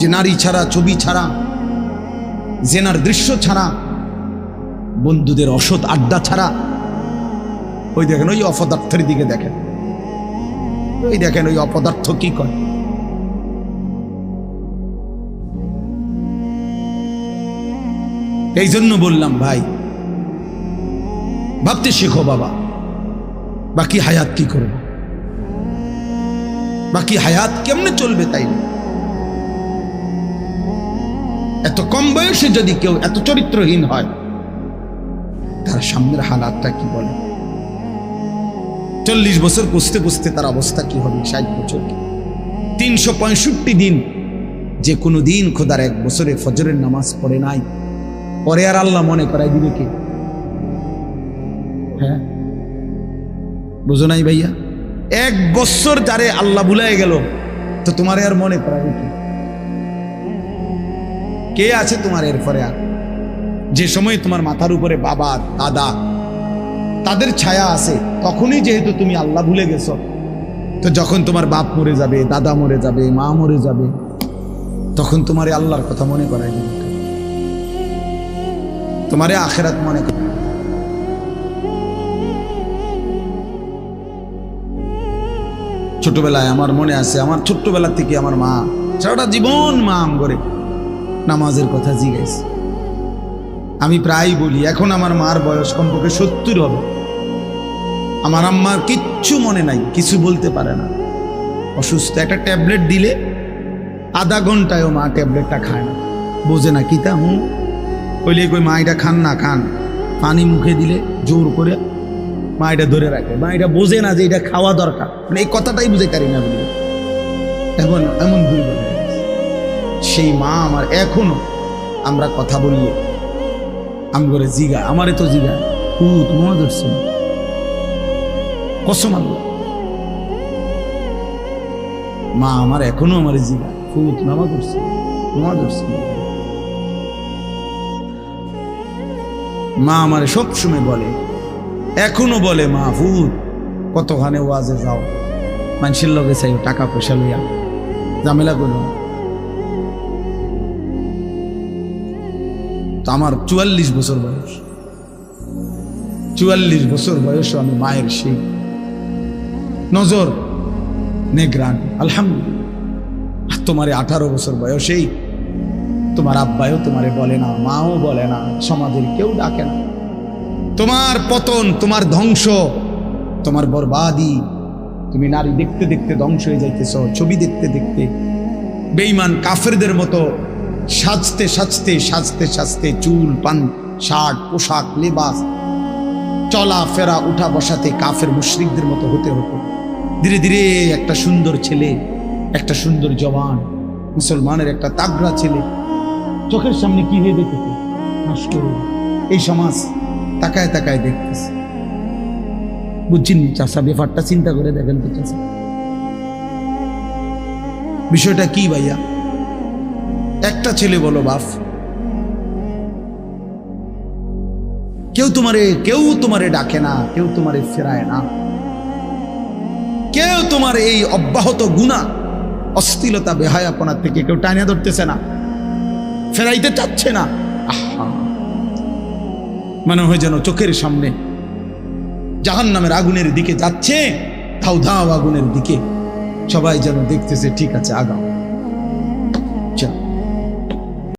যে নারী ছাড়া, ছবি ছাড়া, জেনার দৃশ্য ছাড়া, বন্ধুদের অসৎ আড্ডা ছাড়া, ওই দেখেন ওই অপদার্থের দিকে দেখেন। ওই দেখেন ওই অপদার্থ কি করে? এই জন্য বললাম, ভাই, ভাবতে শেখো বাবা, বাকি হায়াত কি করবে? বাকি হায়াত কেমনে চলবে তাই না এত কম বয়সে যদি কেউ এত চরিত্রহীন হয়, তার সামনের হালাতটা কি বলে? চল্লিশ বছর পুষতে পুষতে তার অবস্থা কি হবে? ষাট বছর তিনশো পঁয়ষট্টি দিন যে কোনো দিন খোদার এক বছরে ফজরের নামাজ পড়ে নাই, পরে আর আল্লাহ মনে করাই দিবে কে? হ্যাঁ? বুঝো নাই ভাইয়া? এক বছর যারে আল্লাহ ভুলাই গেল, তো তোমার আর মনে করাবে কি? কে আছে তোমার এরপরে আর? যে সময় তোমার মাথার উপরে বাবা, দাদা তাদের ছায়া আছে, তখনই যেহেতু তুমি আল্লাহ ভুলে গেছো, তো যখন তোমার বাপ মরে যাবে, দাদা মরে যাবে, মা মরে যাবে, তখন তোমারে আল্লাহর কথা মনে করাই দিবে তোমারে আখেরাত মনে কর ছোটবেলায় আমার মনে আছে, আমার ছোট্টবেলা থেকে আমার মা সারাটা জীবন মা আম করে নামাজের কথা জিজ্ঞাসা। আমি প্রায় বলি, এখন আমার মার বয়স কমপক্ষে সত্তর হবে। আমার আম্মার কিচ্ছু মনে নাই, কিছু বলতে পারে না। অসুস্থ একটা ট্যাবলেট দিলে আধা ঘন্টায়ও মা ট্যাবলেটটা খায় না। বোঝে না, কিতা হুম? কইলে কই, মা, এটা খান না, খান। পানি মুখে দিলে জোর করে মা এটা ধরে রাখে। মা এটা বোঝে না যে এটা খাওয়া দরকার। মানে এই কথাটাই বুঝে পারি না এখন এমন দুর্বল। সেই মা আমার এখনও আমরা কথা বলিয়ে আম করে জিগা, আমারে তো জিগা। পুত মনে ধরছে মা আমার এখনও আমার জিগা। ফুত নামা নামা ধরছে মা আমার সবসময় বলে, এখনও বলে, মা, ফুত, কতখানে ওয়াজে যাও। মানুষের লগে চাই টাকা পয়সা লইয়া। ঝামেলা করো আমার চুয়াল্লিশ বছর বয়স। চুয়াল্লিশ বছর বয়স আমি মায়ের সেই নজর, নেগ্রান। আলহামদুলিল্লাহ। তোমারে আঠারো বছর বয়সেই তোমার আব্বায়ও তোমারে বলে না, মাও বলে না, সমাজের কেউ ডাকে না। তোমার পতন, তোমার ধ্বংস, তোমার বরবাদি। তুমি নারী দেখতে দেখতে ধ্বংস হয়ে যাইতেছ, ছবি দেখতে দেখতে বেইমান কাফেরদের মতো সাজতে সাজতে সাজতে সাজতে চুল, পান, শার্ট, পোশাক, লেবাস চলা ফেরা উঠা বসাতে কাফের মুশরিকদের মতো হতে হতো। ধীরে ধীরে একটা সুন্দর ছেলে, একটা সুন্দর জওয়ান, মুসলমানের একটা তাগড়া ছেলে, চোখের সামনে কি হয়ে দেখেছে? নষ্ট এই সমাজ তাকায় তাকায় দেখতেছে। বুঝছেন চাষা, ব্যাপারটা চিন্তা করে দেখেন তো চাষা। বিষয়টা কি ভাইয়া? একটা ছেলে বলো বাপ কেউ তোমারে কেউ তোমারে ডাকে না, কেউ তোমারে ফেরায় না। কেউ তোমার এই অব্যাহত গুণা, অস্থিলতা বেহায়াপনার থেকে কেউ টানিয়া ধরতেছে না, ফেরাইতে চাচ্ছে না। মনে হয় যেন চোখের সামনে জাহান নামের আগুনের দিকে যাচ্ছে, ধাও ধাও আগুনের দিকে। সবাই যেন দেখতেছে, ঠিক আছে, আগাও।